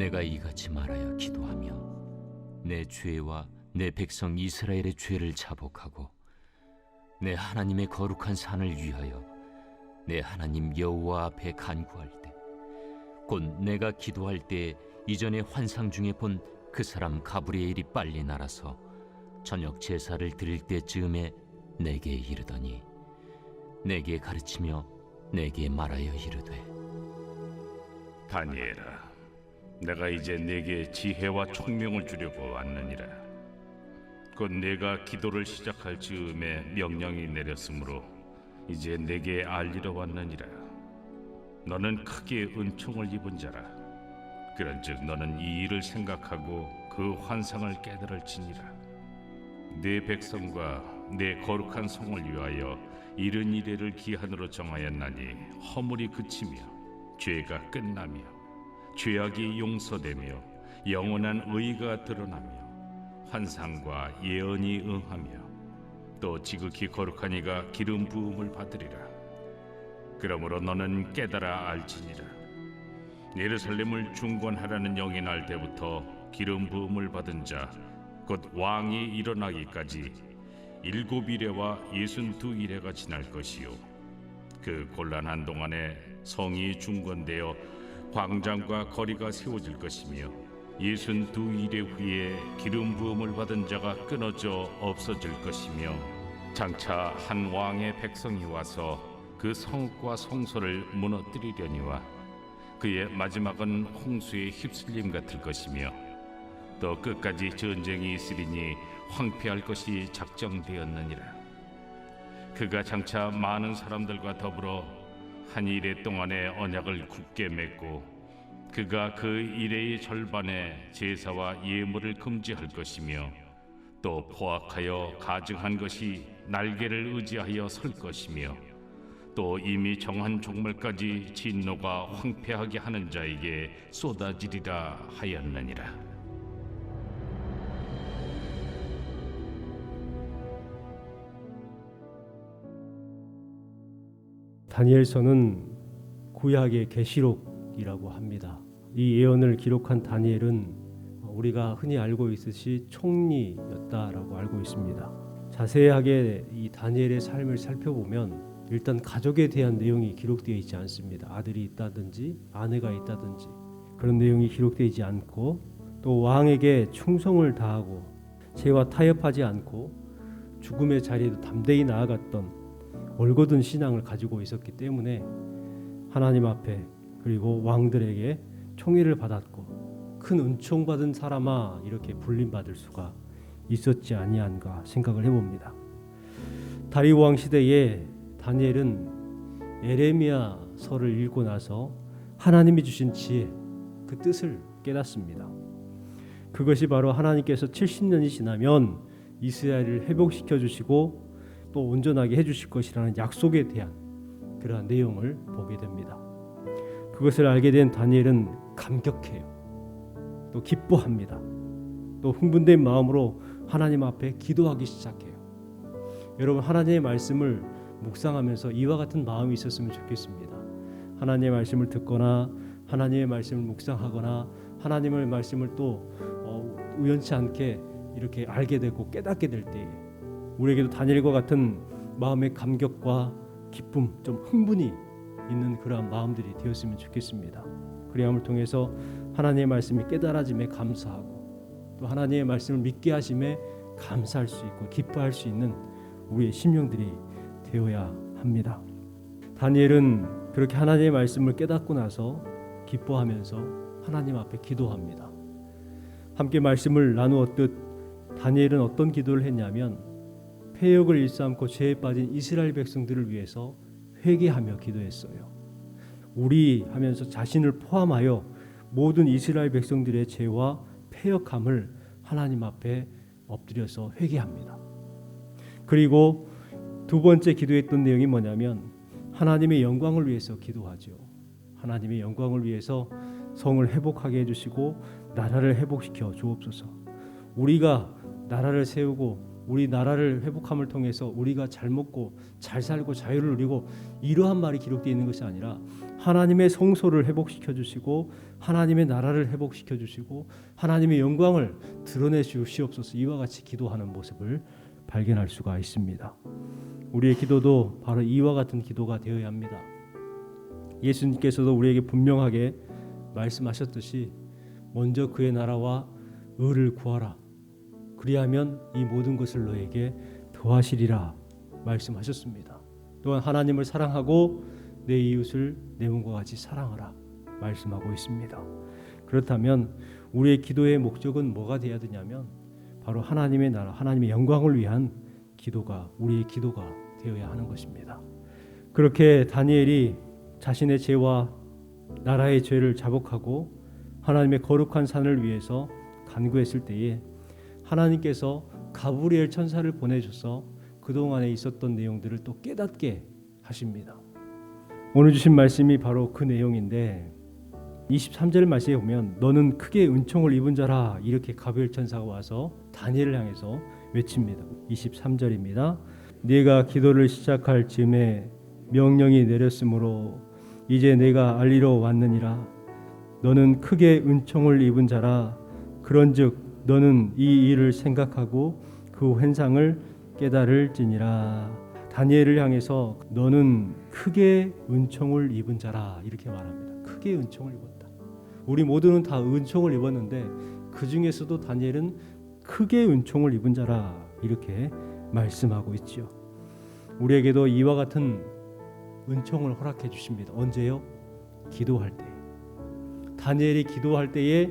내가 이같이 말하여 기도하며 내 죄와 내 백성 이스라엘의 죄를 자복하고 내 하나님의 거룩한 산을 위하여 내 하나님 여호와 앞에 간구할 때 곧 내가 기도할 때 이전에 환상 중에 본 그 사람 가브리엘이 빨리 날아서 저녁 제사를 드릴 때쯤에 내게 이르더니 내게 가르치며 내게 말하여 이르되 다니엘아, 내가 이제 내게 지혜와 총명을 주려고 왔느니라. 곧 내가 기도를 시작할 즈음에 명령이 내렸으므로 이제 내게 알리러 왔느니라. 너는 크게 은총을 입은 자라. 그런즉 너는 이 일을 생각하고 그 환상을 깨달을지니라. 내 백성과 내 거룩한 성을 위하여 이른 이래를 기한으로 정하였나니 허물이 그치며 죄가 끝나며 죄악이 용서되며 영원한 의가 드러나며 환상과 예언이 응하며 또 지극히 거룩한 이가 기름 부음을 받으리라. 그러므로 너는 깨달아 알지니라. 예루살렘을 중건하라는 영이 날 때부터 기름 부음을 받은 자 곧 왕이 일어나기까지 일곱 이래와 예순 두 이래가 지날 것이요. 그 곤란한 동안에 성이 중건되어 광장과 거리가 세워질 것이며 예순 두 이래 후에 기름 부음을 받은 자가 끊어져 없어질 것이며 장차 한 왕의 백성이 와서 그 성과 성소를 무너뜨리려니와 그의 마지막은 홍수의 휩쓸림 같을 것이며 또 끝까지 전쟁이 있으리니 황폐할 것이 작정되었느니라. 그가 장차 많은 사람들과 더불어 한 일해 동안의 언약을 굳게 맺고 그가 그 일해의 절반에 제사와 예물을 금지할 것이며 또 포악하여 가증한 것이 날개를 의지하여 설 것이며 또 이미 정한 종말까지 진노가 황폐하게 하는 자에게 쏟아지리라 하였느니라. 다니엘서는 구약의 계시록이라고 합니다. 이 예언을 기록한 다니엘은 우리가 흔히 알고 있듯이 총리였다라고 알고 있습니다. 자세하게 이 다니엘의 삶을 살펴보면 일단 가족에 대한 내용이 기록되어 있지 않습니다. 아들이 있다든지 아내가 있다든지 그런 내용이 기록되지 않고 또 왕에게 충성을 다하고 죄와 타협하지 않고 죽음의 자리에도 담대히 나아갔던 올곧은 신앙을 가지고 있었기 때문에 하나님 앞에 그리고 왕들에게 총애를 받았고 큰 은총 받은 사람아 이렇게 불림 받을 수가 있었지 아니한가 생각을 해봅니다. 다리 왕 시대에 다니엘은 에레미야서를 읽고 나서 하나님이 주신 지혜 그 뜻을 깨닫습니다. 그것이 바로 하나님께서 70년이 지나면 이스라엘을 회복시켜 주시고 또 온전하게 해주실 것이라는 약속에 대한 그러한 내용을 보게 됩니다. 그것을 알게 된 다니엘은 감격해요. 또 기뻐합니다. 또 흥분된 마음으로 하나님 앞에 기도하기 시작해요. 여러분 하나님의 말씀을 묵상하면서 이와 같은 마음이 있었으면 좋겠습니다. 하나님의 말씀을 듣거나 하나님의 말씀을 묵상하거나 하나님의 말씀을 또 어, 우연치 않게 이렇게 알게 되고 깨닫게 될 때에 우리에게도 다니엘과 같은 마음의 감격과 기쁨, 좀 흥분이 있는 그러한 마음들이 되었으면 좋겠습니다. 그리함을 통해서 하나님의 말씀이 깨달아짐에 감사하고 또 하나님의 말씀을 믿게 하심에 감사할 수 있고 기뻐할 수 있는 우리의 심령들이 되어야 합니다. 다니엘은 그렇게 하나님의 말씀을 깨닫고 나서 기뻐하면서 하나님 앞에 기도합니다. 함께 말씀을 나누었듯 다니엘은 어떤 기도를 했냐면 폐역을 일삼고 죄에 빠진 이스라엘 백성들을 위해서 회개하며 기도했어요. 우리 하면서 자신을 포함하여 모든 이스라엘 백성들의 죄와 폐역함을 하나님 앞에 엎드려서 회개합니다. 그리고 두 번째 기도했던 내용이 뭐냐면 하나님의 영광을 위해서 기도하죠. 하나님의 영광을 위해서 성을 회복하게 해주시고 나라를 회복시켜 주옵소서. 우리가 나라를 세우고 우리 나라를 회복함을 통해서 우리가 잘 먹고 잘 살고 자유를 누리고 이러한 말이 기록되어 있는 것이 아니라 하나님의 성소를 회복시켜 주시고 하나님의 나라를 회복시켜 주시고 하나님의 영광을 드러내 주시옵소서 이와 같이 기도하는 모습을 발견할 수가 있습니다. 우리의 기도도 바로 이와 같은 기도가 되어야 합니다. 예수님께서도 우리에게 분명하게 말씀하셨듯이 먼저 그의 나라와 의를 구하라. 그리하면 이 모든 것을 너에게 더하시리라 말씀하셨습니다. 또한 하나님을 사랑하고 내 이웃을 내 몸과 같이 사랑하라 말씀하고 있습니다. 그렇다면 우리의 기도의 목적은 뭐가 되어야 되냐면 바로 하나님의 나라, 하나님의 영광을 위한 기도가 우리의 기도가 되어야 하는 것입니다. 그렇게 다니엘이 자신의 죄와 나라의 죄를 자복하고 하나님의 거룩한 산을 위해서 간구했을 때에 하나님께서 가브리엘 천사를 보내줘서 그동안에 있었던 내용들을 또 깨닫게 하십니다. 오늘 주신 말씀이 바로 그 내용인데 23절 말씀에 보면 너는 크게 은총을 입은 자라 이렇게 가브리엘 천사가 와서 다니엘을 향해서 외칩니다. 23절입니다. 네가 기도를 시작할 즈음에 명령이 내렸으므로 이제 내가 알리러 왔느니라 너는 크게 은총을 입은 자라 그런즉 너는 이 일을 생각하고 그 환상을 깨달을지니라 다니엘을 향해서 너는 크게 은총을 입은 자라 이렇게 말합니다. 크게 은총을 입었다. 우리 모두는 다 은총을 입었는데 그 중에서도 다니엘은 크게 은총을 입은 자라 이렇게 말씀하고 있지요. 우리에게도 이와 같은 은총을 허락해 주십니다. 언제요? 기도할 때. 다니엘이 기도할 때에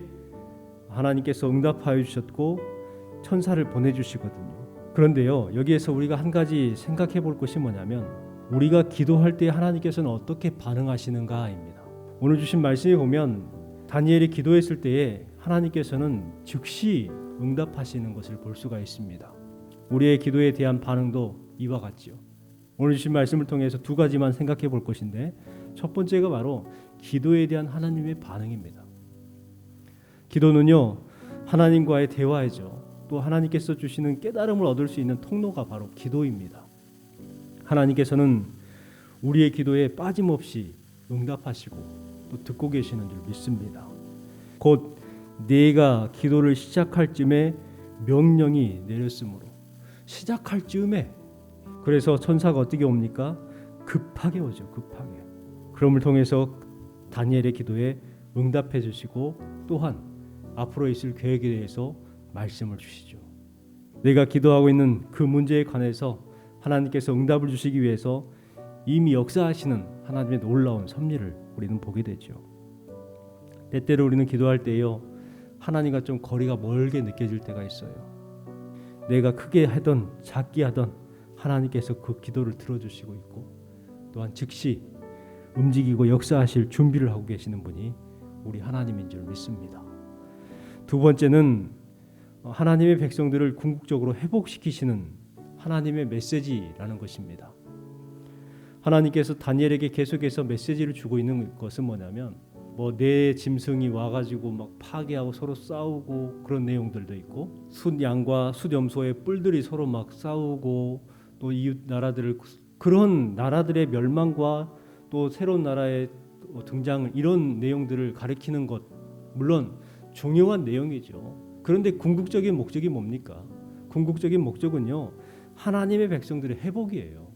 하나님께서 응답하여 주셨고 천사를 보내 주시거든요. 그런데요. 여기에서 우리가 한 가지 생각해 볼 것이 뭐냐면 우리가 기도할 때 하나님께서는 어떻게 반응하시는가입니다. 오늘 주신 말씀에 보면 다니엘이 기도했을 때에 하나님께서는 즉시 응답하시는 것을 볼 수가 있습니다. 우리의 기도에 대한 반응도 이와 같지요. 오늘 주신 말씀을 통해서 두 가지만 생각해 볼 것인데 첫 번째가 바로 기도에 대한 하나님의 반응입니다. 기도는요 하나님과의 대화이죠. 또 하나님께서 주시는 깨달음을 얻을 수 있는 통로가 바로 기도입니다. 하나님께서는 우리의 기도에 빠짐없이 응답하시고 또 듣고 계시는 줄 믿습니다. 곧 네가 기도를 시작할 쯤에 명령이 내렸으므로 시작할 쯤에 그래서 천사가 어떻게 옵니까? 급하게 오죠. 급하게. 그럼을 통해서 다니엘의 기도에 응답해 주시고 또한 앞으로 있을 계획에 대해서 말씀을 주시죠. 내가 기도하고 있는 그 문제에 관해서 하나님께서 응답을 주시기 위해서 이미 역사하시는 하나님의 놀라운 섭리를 우리는 보게 되죠. 때때로 우리는 기도할 때요 하나님과 좀 거리가 멀게 느껴질 때가 있어요. 내가 크게 하던 작게 하던 하나님께서 그 기도를 들어주시고 있고 또한 즉시 움직이고 역사하실 준비를 하고 계시는 분이 우리 하나님인 줄 믿습니다. 두 번째는 하나님의 백성들을 궁극적으로 회복시키시는 하나님의 메시지라는 것입니다. 하나님께서 다니엘에게 계속해서 메시지를 주고 있는 것은 뭐냐면 뭐 내 짐승이 와가지고 막 파괴하고 서로 싸우고 그런 내용들도 있고 숫 양과 숫 염소의 뿔들이 서로 막 싸우고 또 이웃 나라들을 그런 나라들의 멸망과 또 새로운 나라의 등장 이런 내용들을 가리키는 것 물론 중요한 내용이죠. 그런데 궁극적인 목적이 뭡니까? 궁극적인 목적은요 하나님의 백성들의 회복이에요.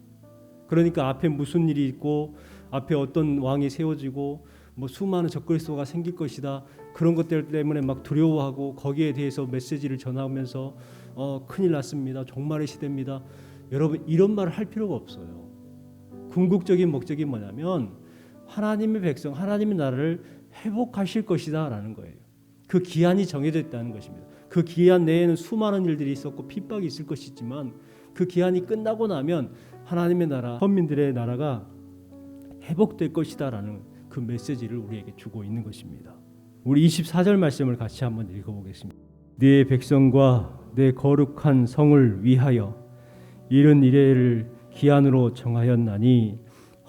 그러니까 앞에 무슨 일이 있고 앞에 어떤 왕이 세워지고 뭐 수많은 적그리스도가 생길 것이다 그런 것들 때문에 막 두려워하고 거기에 대해서 메시지를 전하면서 어, 큰일 났습니다 종말의 시대입니다 여러분 이런 말을 할 필요가 없어요 궁극적인 목적이 뭐냐면 하나님의 백성 하나님의 나라를 회복하실 것이다라는 거예요 그 기한이 정해져 있다는 것입니다 그 기한 내에는 수많은 일들이 있었고 핍박이 있을 것이지만 그 기한이 끝나고 나면 하나님의 나라 선민들의 나라가 회복될 것이다라는 그 메시지를 우리에게 주고 있는 것입니다. 우리 24절 말씀을 같이 한번 읽어보겠습니다. 네 백성과 내 거룩한 성을 위하여 이른 이래를 기한으로 정하였나니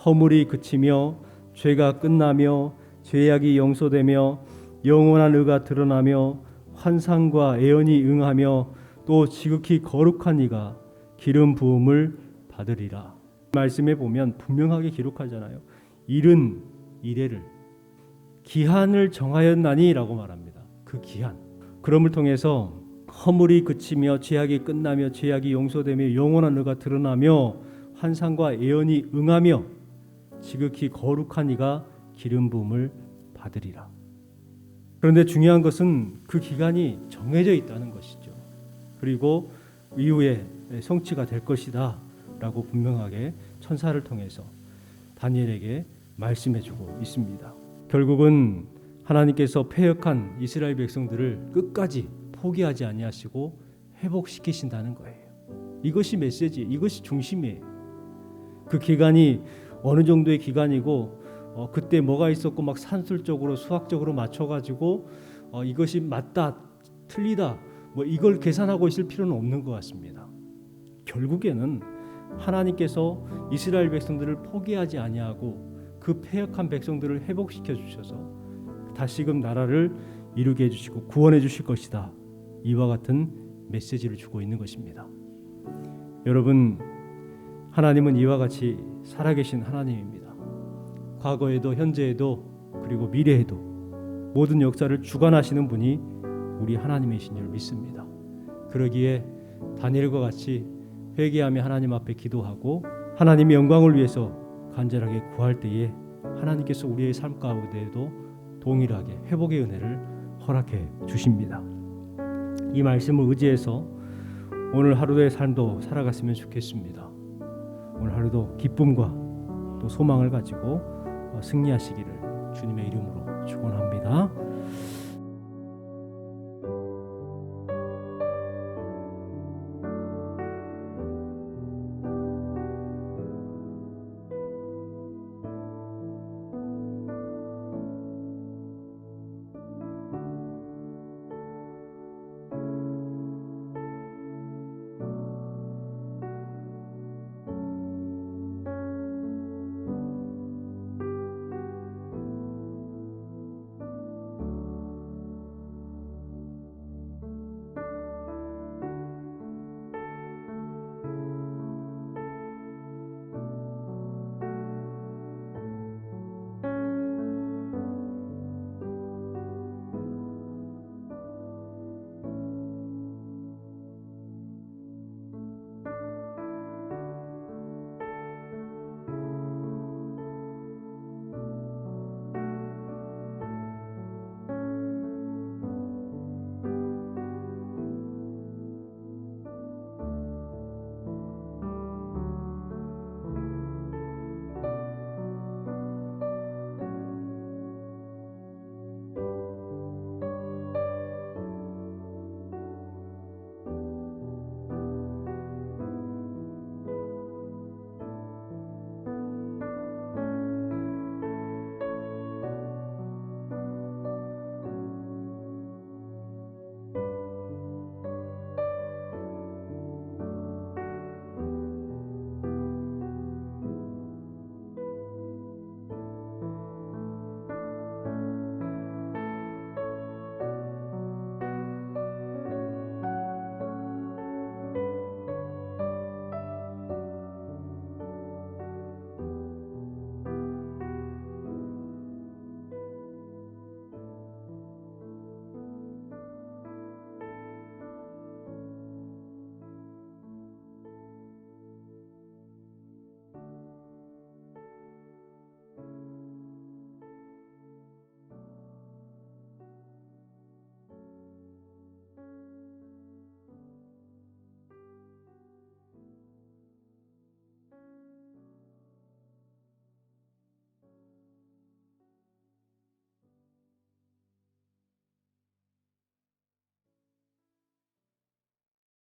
허물이 그치며 죄가 끝나며 죄악이 용서되며 영원한 의가 드러나며 환상과 애언이 응하며 또 지극히 거룩한 이가 기름 부음을 받으리라. 말씀에 보면 분명하게 기록하잖아요. 이른 이래를 기한을 정하였나니라고 말합니다. 그 기한. 그럼을 통해서 허물이 그치며 죄악이 끝나며 죄악이 용서되며 영원한 의가 드러나며 환상과 예언이 응하며 지극히 거룩한 이가 기름 부음을 받으리라. 그런데 중요한 것은 그 기간이 정해져 있다는 것이죠. 그리고 이후에 성취가 될 것이다 라고 분명하게 천사를 통해서 다니엘에게 말씀해주고 있습니다. 결국은 하나님께서 패역한 이스라엘 백성들을 끝까지 포기하지 아니하시고 회복시키신다는 거예요. 이것이 메시지, 이것이 중심이에요. 그 기간이 어느 정도의 기간이고 어, 그때 뭐가 있었고 막 산술적으로 수학적으로 맞춰가지고 어, 이것이 맞다, 틀리다, 뭐 이걸 계산하고 있을 필요는 없는 것 같습니다. 결국에는 하나님께서 이스라엘 백성들을 포기하지 아니하고 그 패역한 백성들을 회복시켜 주셔서 다시금 나라를 이루게 해주시고 구원해 주실 것이다. 이와 같은 메시지를 주고 있는 것입니다. 여러분, 하나님은 이와 같이 살아계신 하나님입니다. 과거에도 현재에도 그리고 미래에도 모든 역사를 주관하시는 분이 우리 하나님이신 줄 믿습니다. 그러기에 다니엘과 같이 회개하며 하나님 앞에 기도하고 하나님의 영광을 위해서 간절하게 구할 때에 하나님께서 우리의 삶 가운데에도 동일하게 회복의 은혜를 허락해 주십니다. 이 말씀을 의지해서 오늘 하루의 삶도 살아갔으면 좋겠습니다. 오늘 하루도 기쁨과 또 소망을 가지고 승리하시기를 주님의 이름으로 축원합니다.